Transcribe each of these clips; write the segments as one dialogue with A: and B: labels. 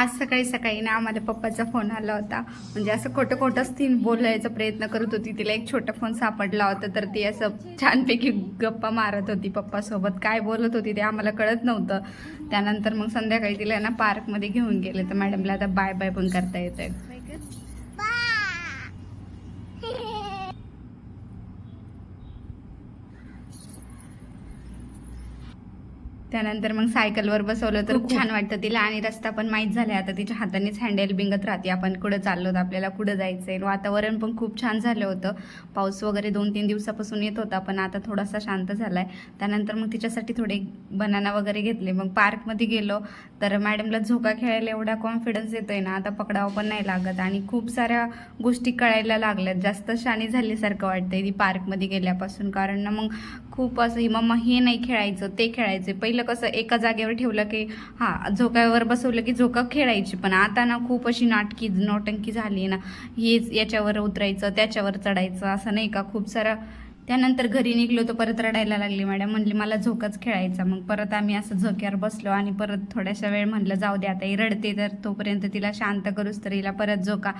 A: आज सकाळी सकाळी ना आम्हाला पप्पाचा फोन आला होता. म्हणजे असं खोटं खोटंच तीन बोलायचा प्रयत्न करत होती. तिला एक छोटा फोन सापडला होता तर ती असं छानपैकी गप्पा मारत होती पप्पासोबत. काय बोलत होती ते आम्हाला कळत नव्हतं. त्यानंतर मग संध्याकाळी तिला ना पार्कमध्ये घेऊन गेले. तर मॅडमला आता बाय बाय पण करता येतंय. त्यानंतर मग सायकलवर बसवलं तर छान वाटतं तिला. आणि रस्ता पण माहीत झाला आता तिच्या हातानेच हँडल बिंगत राहते. आपण कुठं चाललो आपल्याला कुठं जायचंय. वातावरण पण खूप छान झालं होतं. पाऊस वगैरे दोन तीन दिवसापासून येत होता पण आता थोडासा शांत झालाय. त्यानंतर मग तिच्यासाठी थोडे बनाना वगैरे घेतले. मग पार्कमध्ये गेलो. तर मॅडमला झोका खेळायला एवढा कॉन्फिडन्स येतोय ना आता पकडावं पण नाही लागत. आणि खूप साऱ्या गोष्टी कळायला लागल्यात. जास्त शाणी झाल्यासारखं वाटतंय ती पार्कमध्ये गेल्यापासून. कारण ना मग खूप असं ही मम्मा हे नाही खेळायचं ते खेळायचं पहिलं कसं एका जागेवर ठेवलं की हां झोक्यावर बसवलं की झोका खेळायची. पण आता ना खूप अशी नाटकी नौटंकी झाली ना हेच याच्यावर उतरायचं त्याच्यावर चढायचं असं नाही का? खूप सारं त्यानंतर घरी निघलो तर परत रडायला लागली मॅडम. म्हणली मला झोकाच खेळायचा. मग परत आम्ही असं झोक्यावर बसलो आणि परत थोड्याशा वेळ म्हणलं जाऊ दे आता ही रडते तर तोपर्यंत तिला शांत करूच तर हिला परत झोका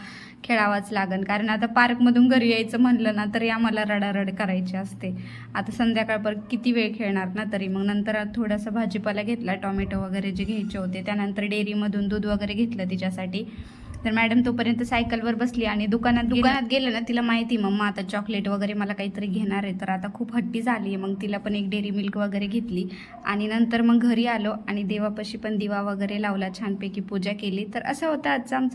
A: खेळावाच लागन. कारण आता पार्कमधून घरी यायचं म्हणलं ना तरी आम्हाला रडारड करायची असते. आता संध्याकाळपर्यंत किती वेळ खेळणार ना तरी. मग नंतर थोडासा भाजीपाला घेतला टोमॅटो वगैरे जे घ्यायचे होते त्यानंतर डेअरीमधून दूध वगैरे घेतलं तिच्यासाठी. तर मॅडम तोपर्यंत सायकलवर बसली आणि दुकानात दुकानात गेलं ना तिला माहिती मम्मा आता चॉकलेट वगैरे मला काहीतरी घेणार आहे. तर आता खूप हट्टी झाली आहे मग तिला पण एक डेअरी मिल्क वगैरे घेतली. आणि नंतर मग घरी आलो आणि देवापाशी पण दिवा वगैरे लावला. छानपैकी पूजा केली. तर असं होतं आजचं आमचं